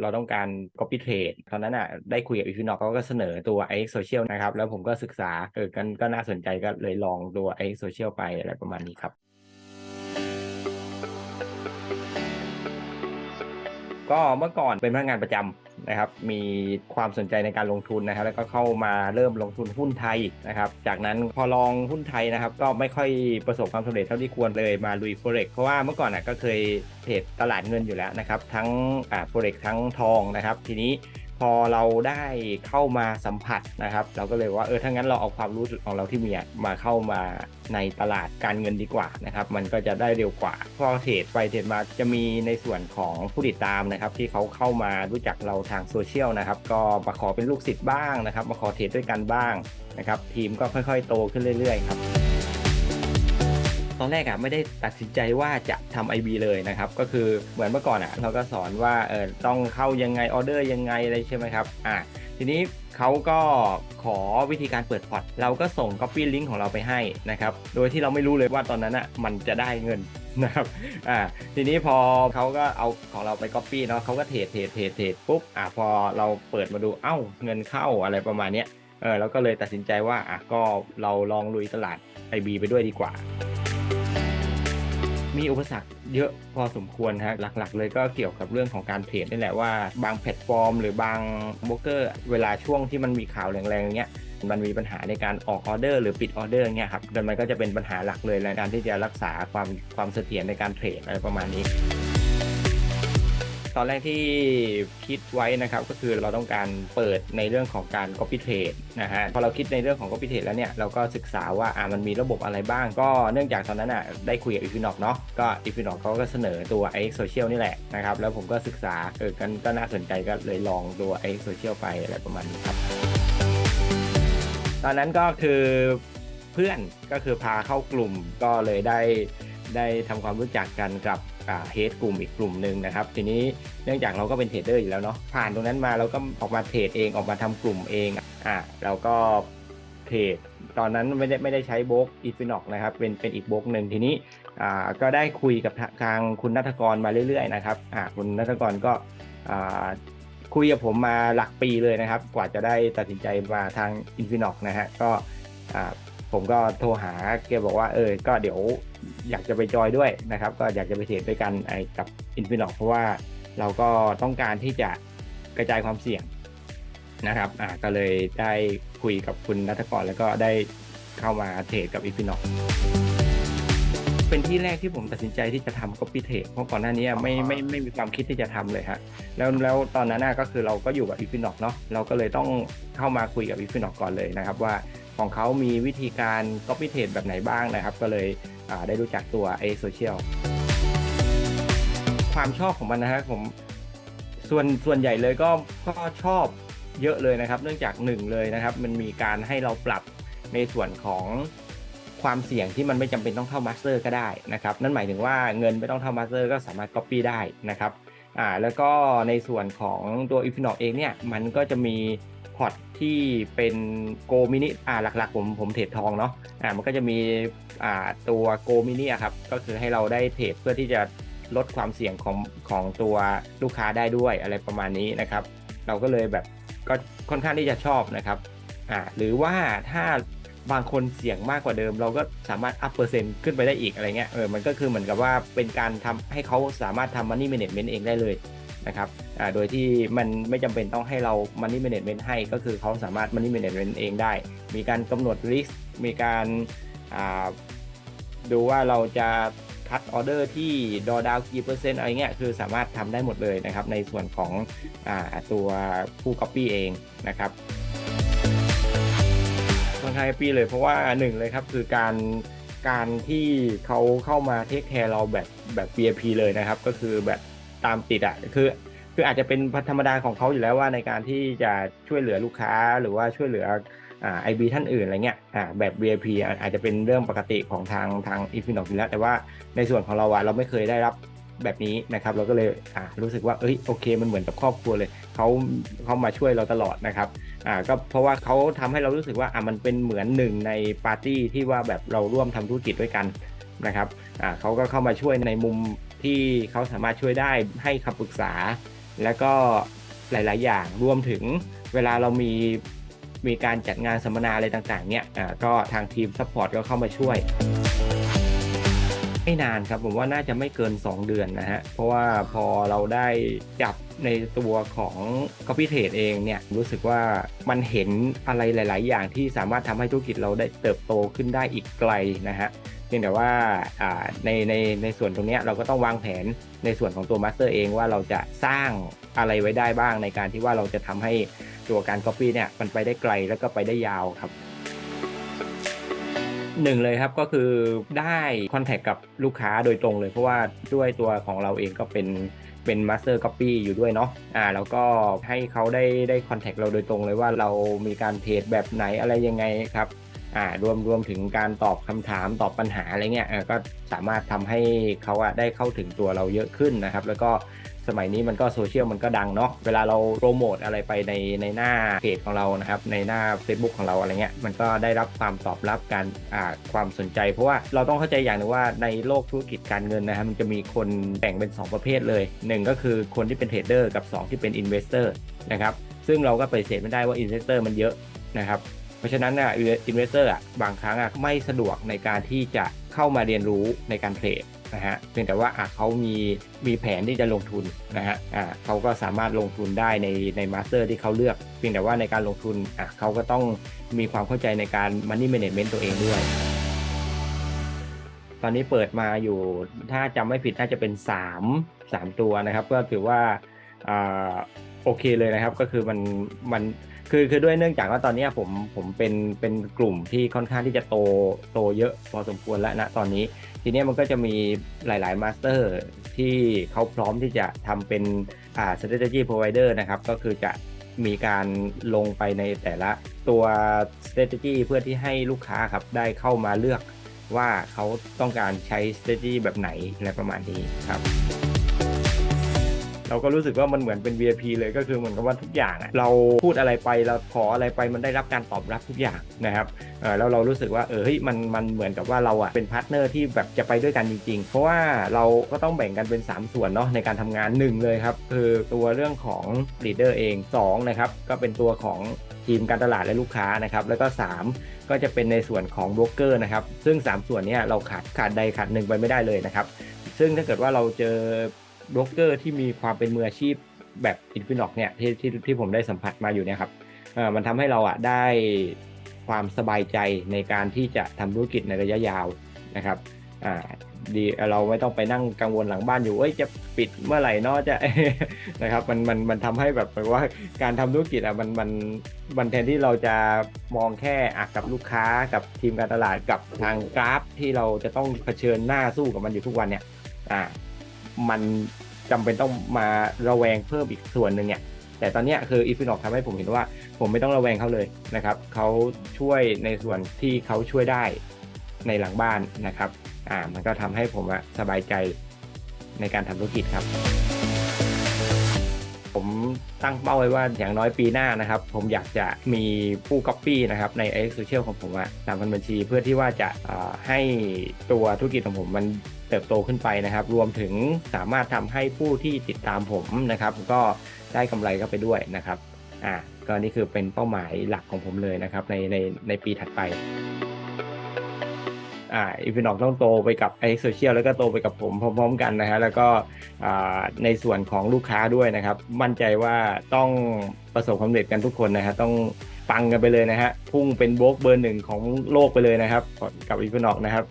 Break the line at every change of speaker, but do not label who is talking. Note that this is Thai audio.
เราต้องการ copy trade ตอนนั้นอะได้คุยกับอีฟินอกเขาก็เสนอตัว iX Social นะครับ แล้วผมก็ศึกษาเออกันก็น่าสนใจก็เลยลองตัว iX Social ไปอะไรประมาณนี้ครับ ก็เมื่อก่อนเป็นพนักงานประจำนะครับ มีความสนใจในการลงทุนนะครับ แล้วก็เข้ามาเริ่มลงทุนหุ้นไทยนะครับ จากนั้นพอลองหุ้นไทยนะครับ ก็ไม่ค่อยประสบความสำเร็จเท่าที่ควรเลยมาลุย forex เพราะว่าเมื่อก่อนอะก็เคยเทรดตลาดเงินอยู่แล้วนะครับ ทั้งอ่า forex ทั้งทองนะครับ ทีนี้ พอเราได้เข้ามาสัมผัสนะครับ เราก็เลยว่าเออถ้างั้นเราเอาความรู้ของเราที่มีมาเข้ามาในตลาดการเงินดีกว่านะครับ มันก็จะได้เร็วกว่าพอเทรดไปเทรดมาจะมีในส่วนของผู้ติดตามนะครับ ที่เขาเข้ามารู้จักเราทางโซเชียลนะครับ ก็มาขอเป็นลูกศิษย์บ้างนะครับ มาขอเทรดด้วยกันบ้างนะครับ ทีมก็ค่อยๆ โตขึ้นเรื่อยๆ ครับ ตอนแรกอะไม่ได้ตัดสินใจว่าจะทำ IB เลยนะครับ ก็คือเหมือนเมื่อก่อนอะเราก็สอนว่าเออต้องเข้ายังไงออเดอร์ยังไงอะไรใช่ไหมครับอ่าทีนี้เขาก็ขอวิธีการเปิดพอร์ตเราก็ส่ง Copy Link ของเราไปให้นะครับ โดยที่เราไม่รู้เลยว่าตอนนั้นอะมันจะได้เงินนะครับอ่าทีนี้พอเขาก็เอาของเราไป Copy เนาะเขาก็เทรดเทรดเทรดเทรดปุ๊บอ่าพอเราเปิดมาดูเอ้าเงินเข้าอะไรประมาณเนี้ยเออเราก็เลยตัดสินใจว่าอะก็เราลองลุยตลาด IB ไปด้วยดีกว่า มีอุปสรรคเยอะพอสมควรฮะหลักๆ เลยก็เกี่ยวกับเรื่องของการเทรดนี่แหละว่าบางแพลตฟอร์ม หรือบางโบรกเกอร์ เวลาช่วงที่มันมีข่าวแรงๆอย่างเงี้ยมันมีปัญหาในการออกออเดอร์หรือปิดออเดอร์เงี้ยครับจนมันก็จะเป็นปัญหาหลักเลยในการที่จะรักษาความความเสถียรในการเทรดอะไรประมาณนี้ ตอนแรกที่คิดไว้นะครับก็คือเราต้องการเปิดในเรื่องของการ copy trade นะฮะพอเราคิดในเรื่องของ copy trade แล้วเนี่ยเราก็ศึกษาว่าอ่ามันมีระบบอะไรบ้าง ก็เนื่องจากตอนนั้นอะได้คุยกับ Equinox เนาะก็ Equinox เขาก็เสนอตัว iX Social นี่แหละนะครับแล้วผมก็ศึกษาเออกันก็น่าสนใจก็เลยลองตัว iX Social ไปอะไรประมาณนี้ครับ ตอนนั้นก็คือเพื่อนก็คือพาเข้ากลุ่มก็เลยได้ได้ทำความรู้จักกันกับ เฮดกลุ่มอีกกลุ่มหนึ่งนะครับ ทีนี้เนื่องจากเราก็เป็นเทรดเดอร์อยู่แล้วเนาะผ่านตรงนั้นมาเราก็ออกมาเทรดเองออกมาทำกลุ่มเองอะเราก็เทรดตอนนั้นไม่ได้ไม่ได้ใช้โบล็อกอีฟินอกนะครับเป็นเป็นอีกโบล็อกหนึ่งทีนี้อ่าก็ได้คุยกับทางคุณนัทกรมาเรื่อยๆนะครับอ่าคุณนัทกรก็อ่าคุยกับผมมาหลักปีเลยนะครับ กว่าจะได้ตัดสินใจมาทาง Infinix นะฮะก็อ่า ผมก็โทรหาแกบอกว่าเออ ก็เดี๋ยวอยากจะไปจอยด้วยนะครับ ก็อยากจะไปเทรดด้วยกันไอ้กับ Infinix เพราะว่าเราก็ต้องการที่จะกระจายความเสี่ยงนะครับอ่าก็เลยได้คุยกับคุณนัทกรแล้วก็ได้เข้ามาเทรดกับ Infinix เป็นที่แรกที่ผมตัดสินใจที่จะทำ copy trade เพราะก่อนหน้านี้ไม่ไม่ไม่มีความคิดที่จะทำเลยฮะแล้วแล้วตอนนั้นน่ะก็คือเราก็อยู่กับ Equinox เนาะเราก็เลยต้องเข้ามาคุยกับ Equinox ก่อนเลยนะครับว่า ของเขามีวิธีการ copy trade แบบไหนบ้างนะครับ ก็เลยได้รู้จักตัว a social ความชอบของมันนะฮะผมส่วนส่วนใหญ่เลยก็ก็ชอบเยอะเลยนะครับ เนื่องจากหนึ่งเลยนะครับ มันมีการให้เราปรับในส่วนของความเสี่ยงที่มันไม่จำเป็นต้องเข้ามาสเตอร์ก็ได้นะครับ นั่นหมายถึงว่าเงินไม่ต้องเข้ามาสเตอร์ก็สามารถ Copy ได้นะครับอ่าแล้วก็ในส่วนของตัว Equinox เองเนี่ยมันก็จะมี พอร์ตที่เป็นโกมินิอ่าหลักๆ ผมผมเทรดทองเนาะอ่ามันก็จะมีอ่าตัวโกมินิครับก็คือให้เราได้เทรดเพื่อที่จะลดความเสี่ยงของของตัวลูกค้าได้ด้วยอะไรประมาณนี้นะครับ เราก็เลยแบบก็ค่อนข้างที่จะชอบนะครับอ่าหรือว่าถ้าบางคนเสี่ยงมากกว่าเดิม เราก็สามารถอัพเปอร์เซ็นต์ขึ้นไปได้อีกอะไรเงี้ยเออมันก็คือเหมือนกับว่าเป็นการทำให้เขาสามารถทำ money management เองได้เลย นะครับโดยที่มันไม่จำเป็นต้องให้เรา money management ให้ ก็คือเขาสามารถ money management เองได้ มีการกำหนด risk มีการดูว่าเราจะคัดออเดอร์ที่ดอดาวกี่เปอร์เซ็นต์อะไรเงี้ยคือสามารถทำได้หมดเลยนะครับ ในส่วนของอตัวผู้ copy เองนะครับค่อนข้างแฮปปี้เลยเพราะว่าหนึ่งเลยครับคือการการที่เขาเข้ามาเทคแคร์เราแบบแบบ VIP เลยนะครับ ก็คือแบบ ตามติดอะคือ คืออาจจะเป็นธรรมดาของเขาอยู่แล้วว่าในการที่จะช่วยเหลือลูกค้าหรือว่าช่วยเหลืออ่าไอบีท่านอื่นอะไรเงี้ยอ่าแบบ VIP อะอาจจะเป็นเรื่องปกติของทางทางอีฟินอกอยู่แล้ว แต่ว่าในส่วนของเราอะเราไม่เคยได้รับแบบนี้นะครับ เราก็เลยอ่ารู้สึกว่าเอ้ยโอเค มันเหมือนกับครอบครัวเลยเขาเขามาช่วยเราตลอดนะครับอ่าก็เพราะว่าเขาทำให้เรารู้สึกว่าอ่ามันเป็นเหมือนหนึ่งในปาร์ตี้ที่ว่าแบบเราร่วมทำธุรกิจด้วยกันนะครับอ่าเขาก็เข้ามาช่วยในมุม ที่เขาสามารถช่วยได้ให้คำปรึกษา แล้วก็หลาย ๆ อย่างรวมถึงเวลาเรามีมีการจัดงานสัมมนาอะไรต่าง ๆ เนี่ยอ่าก็ทางทีมซัพพอร์ตก็เข้ามาช่วย ไม่นานครับผมว่าน่าจะไม่เกิน 2 เดือนนะฮะ เพราะว่าพอเราได้จับในตัวของ Copy Trade เองเนี่ยรู้สึกว่ามันเห็นอะไรหลาย ๆ อย่างที่สามารถทำให้ธุรกิจเราได้เติบโตขึ้นได้อีกไกลนะฮะ เพียงแต่ว่าในในในส่วนตรงนี้เราก็ต้องวางแผนในส่วนของตัวมาสเตอร์เองว่าเราจะสร้างอะไรไว้ได้บ้างในการที่ว่าเราจะทำให้ตัวการ Copy เนี่ยมันไปได้ไกลแล้วก็ไปได้ยาวครับหนึ่งเลยครับก็คือได้คอนแทคกับลูกค้าโดยตรงเลย เพราะว่าด้วยตัวของเราเองก็เป็นเป็นมาสเตอร์คัพปี้อยู่ด้วยเนาะอ่าแล้วก็ให้เขาได้ได้คอนแทคเราโดยตรงเลยว่าเรามีการเทรดแบบไหนอะไรยังไงครับ อ่ารวมรวมถึงการตอบคำถามตอบปัญหาอะไรเงี้ยก็สามารถทำให้เขาอะได้เข้าถึงตัวเราเยอะขึ้นนะครับ แล้วก็สมัยนี้มันก็โซเชียลมันก็ดังเนาะเวลาเราโปรโมทอะไรไปในในหน้าเพจของเรานะครับ ในหน้า Facebook ของเราอะไรเงี้ยมันก็ได้รับความตอบรับการอ่าความสนใจ เพราะว่าเราต้องเข้าใจอย่างหนึงว่าในโลกธุรกิจการเงินนะครับมันจะมีคนแบ่งเป็น 2 ประเภทเลย 1 ก็คือคนที่เป็นเทรดเดอร์กับ 2 ที่เป็นอินเวสเตอร์นะครับซึ่งเราก็ปฏิเสธไม่ได้ว่าอินเวสเตอร์มันเยอะนะครับ เพราะฉะนั้นน่ะอินเวสเตอร์อะบางครั้งอะไม่สะดวกในการที่จะเข้ามาเรียนรู้ในการเทรดนะฮะเพียงแต่ว่าอะเขามีมีแผนที่จะลงทุนนะฮะอ่าเขาก็สามารถลงทุนได้ในในมาสเตอร์ที่เขาเลือก เพียงแต่ว่าในการลงทุนอะเขาก็ต้องมีความเข้าใจในการ Money Management ตัวเองด้วย ตอนนี้เปิดมาอยู่ถ้าจำไม่ผิดน่าจะเป็น 3 3 ตัวนะครับ ก็ถือว่าอ่าโอเคเลยนะครับก็คือมันมัน คือคือด้วยเนื่องจากว่าตอนนี้ผมผมเป็นเป็นกลุ่มที่ค่อนข้างที่จะโตโตเยอะพอสมควรแล้วนะตอนนี้ ทีนี้มันก็จะมีหลาย ๆ มาสเตอร์ที่เขาพร้อมที่จะทำเป็นอ่า strategy provider นะครับก็คือจะมีการลงไปในแต่ละตัว strategy เพื่อที่ให้ลูกค้าครับได้เข้ามาเลือกว่าเขาต้องการใช้ strategy แบบไหนอะไรประมาณนี้ครับ เราก็รู้สึกว่ามันเหมือนเป็น VIP เลยก็คือเหมือนกับว่าทุกอย่าง เราพูดอะไรไปเราขออะไรไปมันได้รับการตอบรับทุกอย่างนะครับแล้วเรารู้สึกว่าเออเฮ้ยมันมันเหมือนกับว่าเราอะเป็นพาร์ทเนอร์ที่แบบจะไปด้วยกันจริงๆ เพราะว่าเราก็ต้องแบ่งกันเป็น 3 ส่วนเนาะในการทำงานหนึ่งเลยครับคือตัวเรื่องของ leader เอง2นะครับก็เป็นตัวของทีมการตลาดและลูกค้านะครับแล้วก็ 3 ก็จะเป็นในส่วนของบล็อกเกอร์นะครับซึ่ง 3 ส่วนนี้เราขาดขาดใดขาดหนึ่งไปไม่ได้เลยนะครับซึ่งถ้าเกิดว่าเราเจอ บล็อกเกอร์ที่มีความเป็นมืออาชีพแบบอินฟินอกเนี่ยที่ที่ที่ผมได้สัมผัสมาอยู่เนี่ยครับมันทำให้เราอะได้ความสบายใจในการที่จะทำธุรกิจในระยะยาวนะครับอ่าดีเราไม่ต้องไปนั่งกังวลหลังบ้านอยู่เอ้ยจะปิดเมื่อไหร่เนาะจะนะครับมันมันมันทำให้แบบว่าการทำธุรกิจอะมันมันมันแทนที่เราจะมองแค่อะกับลูกค้ากับทีมการตลาดกับทางกราฟที่เราจะต้องเผชิญหน้าสู้กับมันอยู่ทุกวันเนี่ยอ่า มันจำเป็นต้องมาระแวงเพิ่มอีกส่วนหนึ่งเนี่ยแต่ตอนนี้คืออีฟินอกทำให้ผมเห็นว่า ผมไม่ต้องระแวงเขาเลยนะครับเขาช่วยในส่วนที่เขาช่วยได้ในหลังบ้านนะครับอ่ามันก็ทำให้ผมสบายใจในการทำธุรกิจครับ ผมตั้งเป้าไว้ว่าอย่างน้อยปีหน้านะครับ ผมอยากจะมีผู้ก๊อปปี้นะครับใน X Social ของผมอะสามพันบัญชีเพื่อที่ว่าจะให้ตัวธุรกิจของผมมันเติบโตขึ้นไปนะครับ รวมถึงสามารถทำให้ผู้ที่ติดตามผมนะครับ ก็ได้กำไรเข้าไปด้วยนะครับอ่าก็นี่คือเป็นเป้าหมายหลักของผมเลยนะครับในในในปีถัดไป อ่าอีฟินอกต้องโตไปกับไอโซเชียลแล้วก็โตไปกับผมพร้อม ๆ กันนะฮะแล้วก็อ่าในส่วนของลูกค้าด้วยนะครับ มั่นใจว่าต้องประสบความสำเร็จกันทุกคนนะฮะต้องปังกันไปเลยนะฮะพุ่งเป็นโบกเบอร์หนึ่งของโลกไปเลยนะครับกับอีฟินอกนะครับ